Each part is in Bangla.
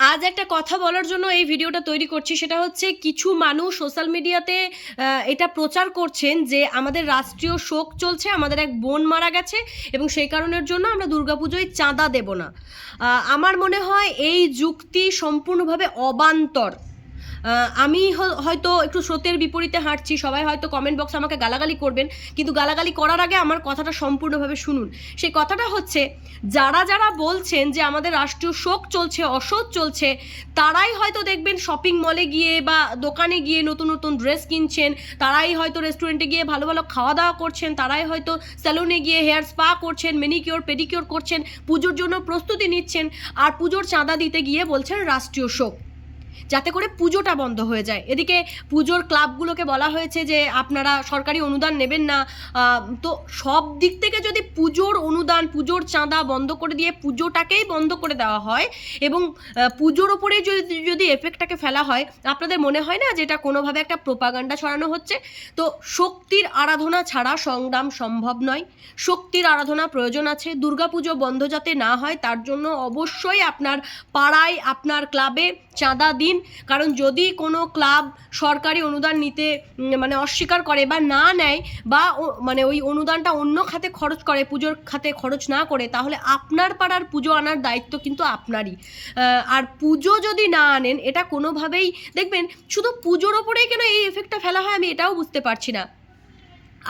আজ একটা কথা বলার জন্য এই ভিডিওটা তৈরি করছি, সেটা হচ্ছে কিছু মানুষ সোশ্যাল মিডিয়াতে এটা প্রচার করছেন যে আমাদের রাষ্ট্রীয় শোক চলছে, আমাদের এক বোন মারা গেছে এবং সেই কারণের জন্য আমরা দুর্গাপুজোয় চাঁদা দেব না। আমার মনে হয় এই যুক্তি সম্পূর্ণভাবে অবান্তর। আমি হয়তো একটু স্রোতের বিপরীতে হাঁটছি, সবাই হয়তো কমেন্ট বক্সে আমাকে গালাগালি করবেন, কিন্তু গালাগালি করার আগে আমার কথাটা সম্পূর্ণভাবে শুনুন। সেই কথাটা হচ্ছে, যারা যারা বলছেন যে আমাদের রাষ্ট্রীয় শোক চলছে, অসৎ চলছে, তারাই হয়তো দেখবেন শপিং মলে গিয়ে বা দোকানে গিয়ে নতুন নতুন ড্রেস কিনছেন, তারাই হয়তো রেস্টুরেন্টে গিয়ে ভালো ভালো খাওয়া দাওয়া করছেন, তারাই হয়তো স্যালুনে গিয়ে হেয়ার স্পা করছেন মেনিকিওর পেডিকিওর করছেন, পুজোর জন্য প্রস্তুতি নিচ্ছেন, আর পুজোর চাঁদা দিতে গিয়ে বলছেন রাষ্ট্রীয় শোক। যাতে করে পুজোটা বন্ধ হয়ে যায়। এদিকে পুজোর ক্লাবগুলোকে বলা হয়েছে যে, আপনারা সরকারি অনুদান নেবেন না। তো সব দিক থেকে যদি পুজোর অনুদান, পুজোর চাঁদা বন্ধ করে দিয়ে পুজোটাকেই বন্ধ করে দেওয়া হয় এবং পুজোর ওপরে যদি যদি এফেক্টটাকে ফেলা হয়, আপনাদের মনে হয় না যে এটা কোনোভাবে একটা প্রোপাগান্ডা ছড়ানো হচ্ছে? তো শক্তির আরাধনা ছাড়া সংগ্রাম সম্ভব নয়। শক্তির আরাধনা প্রয়োজন আছে। দুর্গাপুজো বন্ধ যাতে না হয়, তার জন্য অবশ্যই আপনার পাড়ায়, আপনার ক্লাবে চাঁদা দিন কারণ যদি কোনো ক্লাব সরকারি অনুদান নিতে মানে অস্বীকার করে বা না নেয় বা মানে ওই অনুদানটা অন্য খাতে খরচ করে, পুজোর খাতে খরচ না করে, তাহলে আপনার পাড়ার পুজো আনার দায়িত্ব কিন্তু আপনারই। আর পুজো যদি না আনেন, এটা কোনোভাবেই, দেখবেন, শুধু পুজোর ওপরেই কেন এই এফেক্টটা ফেলা হয় আমি এটাও বুঝতে পারছি না।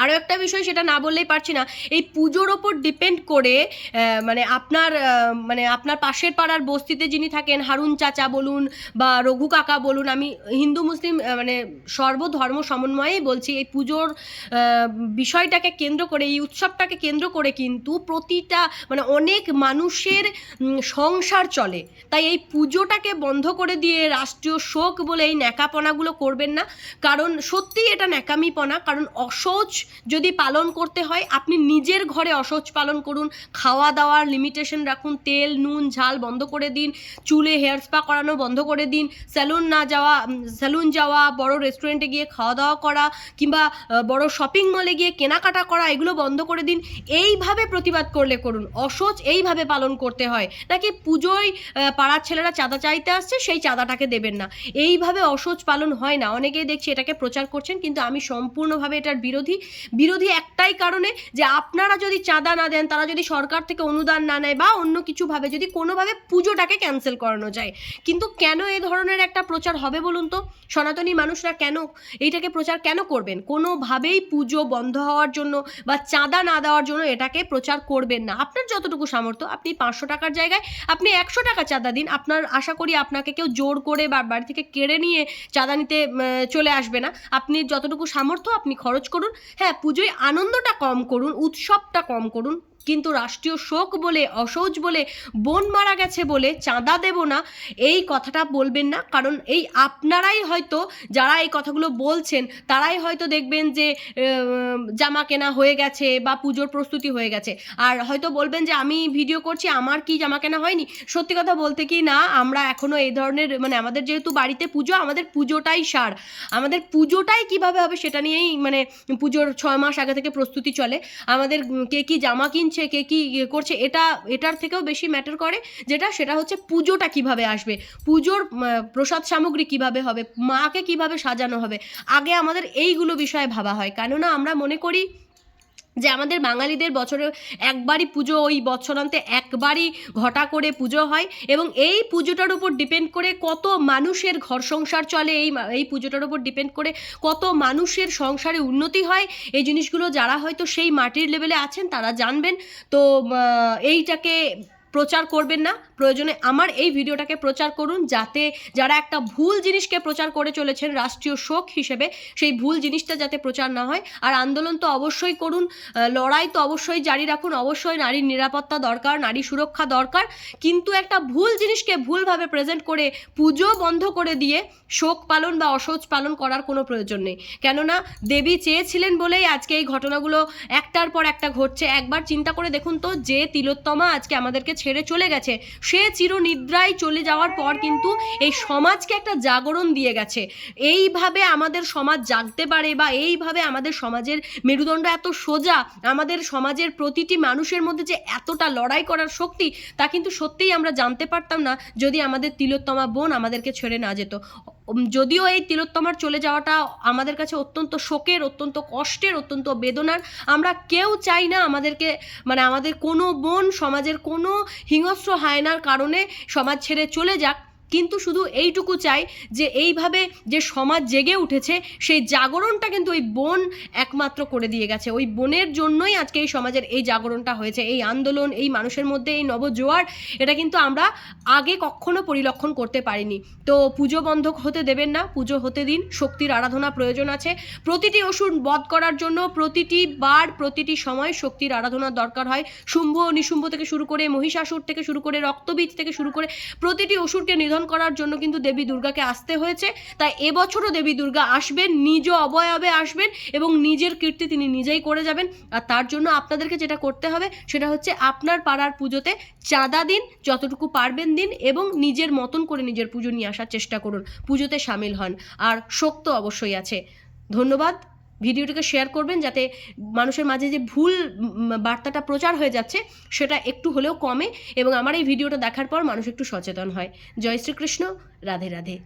আরও একটা বিষয় সেটা না বললেই পারছি না। এই পুজোর ওপর ডিপেন্ড করে মানে আপনার মানে আপনার পাশের পাড়ার বস্তিতে যিনি থাকেন, হারুন চাচা বলুন বা রঘু কাকা বলুন, আমি হিন্দু, মুসলিম মানে সর্বধর্ম সমন্বয়েই বলছি, এই পুজোর বিষয়টাকে কেন্দ্র করে, এই উৎসবটাকে কেন্দ্র করে কিন্তু প্রতিটা মানে অনেক মানুষের সংসার চলে। তাই এই পুজোটাকে বন্ধ করে দিয়ে রাষ্ট্রীয় শোক বলে এই ন্যাকাপনাগুলো করবেন না। কারণ সত্যিই এটা ন্যাকামিপনা, কারণ অসহজ যদি পালন করতে হয়, আপনি নিজের ঘরে অসহজ পালন করুন। খাওয়া দাওয়ার লিমিটেশন রাখুন। তেল, নুন, ঝাল বন্ধ করে দিন। চুলে হেয়ার স্পা করানো বন্ধ করে দিন। স্যালুন না যাওয়া স্যালুন যাওয়া, বড় রেস্টুরেন্টে গিয়ে খাওয়া দাওয়া করা কিংবা বড় শপিং মলে গিয়ে কেনাকাটা করা, এগুলো বন্ধ করে দিন। এইভাবে প্রতিবাদ করলে করুন। অসহজ এইভাবে পালন করতে হয়। নাকি পুজোয় পাড়ার ছেলেরা চাঁদা চাইতে আসছে, সেই চাঁদাটাকে দেবেন না। এইভাবে অসহজ পালন হয় না। অনেকেই দেখছি এটাকে প্রচার করছেন, কিন্তু আমি সম্পূর্ণভাবে এটার বিরোধী। বিরোধী একটাই কারণে যে আপনারা যদি চাঁদা না দেন, তারা যদি সরকার থেকে অনুদান না নেয় বা অন্য কিছুভাবে যদি কোনোভাবে পুজোটাকে ক্যান্সেল করানো যায়। কিন্তু কেন এ ধরনের একটা প্রচার হবে বলুন তো? সনাতনী মানুষরা কেন এইটাকে প্রচার কেন করবেন? কোনোভাবেই পুজো বন্ধ হওয়ার জন্য বা চাঁদা না দেওয়ার জন্য এটাকে প্রচার করবেন না। আপনার যতটুকু সামর্থ্য, আপনি পাঁচশো টাকার জায়গায় আপনি একশো টাকা চাঁদা দিন। আপনার আশা করি আপনাকে কেউ জোর করে বা বাড়ি থেকে কেড়ে নিয়ে চাঁদা নিতে চলে আসবে না। আপনি যতটুকু সামর্থ্য, আপনি খরচ করুন। হ্যাঁ পুজোয় আনন্দটা কম করুন উৎসবটা কম করুন কিন্তু রাষ্ট্রীয় শোক বলে, অসহজ বলে, বোন মারা গেছে বলে চাঁদা দেব না, এই কথাটা বলবেন না। কারণ এই আপনারাই হয়তো যারা এই কথাগুলো বলছেন, তারাই হয়তো দেখবেন যে জামা কেনা হয়ে গেছে বা পুজোর প্রস্তুতি হয়ে গেছে। আর হয়তো বলবেন যে, আমি ভিডিও করছি, আমার কি জামা কেনা হয়নি? সত্যি কথা বলতে কি না, আমরা এখনও এই ধরনের মানে আমাদের যেহেতু বাড়িতে পুজো, আমাদের পুজোটাই সার। আমাদের পুজোটাই কীভাবে হবে সেটা নিয়েই মানে পুজোর ছয় মাস আগে থেকে প্রস্তুতি চলে। আমাদের কে কি জামা কিনছে কে কি ইয়ে করছে, এটা, এটার থেকেও বেশি ম্যাটার করে, যেটা, সেটা হচ্ছে পুজোটা কীভাবে আসবে, পুজোর প্রসাদ সামগ্রী কীভাবে হবে, মাকে কীভাবে সাজানো হবে, আগে আমাদের এইগুলো বিষয়ে ভাবা হয়, কেননা আমরা মনে করি যে আমাদের বাঙালিদের বছরে একবারই পুজো, ওই বছরান্তে একবারই ঘটা করে পুজো হয় এবং এই পুজোটার উপর ডিপেন্ড করে কত মানুষের ঘর সংসার চলে, এই এই পুজোটার উপর ডিপেন্ড করে কত মানুষের সংসারে উন্নতি হয়। এই জিনিসগুলো যারা হয়তো সেই মাটির লেভেলে আছেন তারা জানবেন। তো এইটাকে প্রচার করবেন না। প্রয়োজনে আমার এই ভিডিওটাকে প্রচার করুন যাতে যারা একটা ভুল জিনিসকে প্রচার করে চলেছেন রাষ্ট্রীয় শোক হিসেবে, সেই ভুল জিনিসটা যাতে প্রচার না হয়। আর আন্দোলন তো অবশ্যই করুন লড়াই তো অবশ্যই জারি রাখুন। অবশ্যই নারীর নিরাপত্তা দরকার, নারী সুরক্ষা দরকার। কিন্তু একটা ভুল জিনিসকে ভুলভাবে প্রেজেন্ট করে পুজো বন্ধ করে দিয়ে শোক পালন বা অসহজ পালন করার কোনো প্রয়োজন নেই। কেননা দেবী চেয়েছিলেন বলেই আজকে এই ঘটনাগুলো একটার পর একটা ঘটছে। একবার চিন্তা করে দেখুন তো, যে তিলোত্তমা আজকে আমাদেরকে ছেড়ে চলে গেছে। সে চিরনিদ্রায় চলে যাওয়ার পর কিন্তু এই সমাজকে একটা জাগরণ দিয়ে গেছে। এইভাবে আমাদের সমাজ জাগতে পারে বা এইভাবে আমাদের সমাজের মেরুদণ্ড এত সোজা, আমাদের সমাজের প্রতিটি মানুষের মধ্যে যে এতটা লড়াই করার শক্তি, তা কিন্তু সত্যিই আমরা জানতে পারতাম না যদি আমাদের তিলোত্তমা বোন আমাদেরকে ছেড়ে না যেত। যদিও এই তিলোত্তমার চলে যাওয়াটা আমাদের কাছে অত্যন্ত শোকের, অত্যন্ত কষ্টের, অত্যন্ত বেদনার। আমরা কেউ চাই না আমাদেরকে মানে আমাদের কোনো বোন সমাজের কোনো হিংস্র হায়নার কারণে সমাজ ছেড়ে চলে যাক। কিন্তু শুধু এইটুকু চাই যে এইভাবে যে সমাজ জেগে উঠেছে, সেই জাগরণটা কিন্তু ওই বোন একমাত্র করে দিয়ে গেছে। ওই বোনের জন্যই আজকে এই সমাজের এই জাগরণটা হয়েছে। এই আন্দোলন, এই মানুষের মধ্যে এই নবজোয়ার, এটা কিন্তু আমরা আগে কখনো পরিলক্ষণ করতে পারিনি। তো পুজো বন্ধ হতে দেবেন না, পুজো হতে দিন, শক্তির আরাধনা প্রয়োজন আছে। প্রতিটি অসুর বধ করার জন্য প্রতিটি বার, প্রতিটি সময় শক্তির আরাধনার দরকার হয়। শুম্ভ নিশুম্ভ থেকে শুরু করে মহিষাসুর থেকে শুরু করে রক্তবীজ থেকে শুরু করে প্রতিটি অসুরকে নিধন করার জন্য কিন্তু দেবী দুর্গাকে আসতে হয়েছে। তাই এবছরও দেবী দুর্গা আসবেন, নিজ অবয়বে আসবেন এবং নিজের কীর্তি তিনি নিজেই করে যাবেন। আর তার জন্য আপনাদেরকে যেটা করতে হবে সেটা হচ্ছে আপনার পাড়ার পুজোতে চাঁদা দিন, যতটুকু পারবেন দিন এবং নিজের মতন করে নিজের পুজো নিয়ে আসার চেষ্টা করুন। পুজোতে সামিল হন। আর শক্ত অবশ্যই আছে। ধন্যবাদ। ভিডিওটিকে শেয়ার করবেন যাতে মানুষের মাঝে যে ভুল বার্তাটা প্রচার হয়ে যাচ্ছে, সেটা একটু হলেও কমে এবং আমার এই ভিডিওটা দেখার পর মানুষ একটু সচেতন হয়। জয় শ্রীকৃষ্ণ, রাধে রাধে।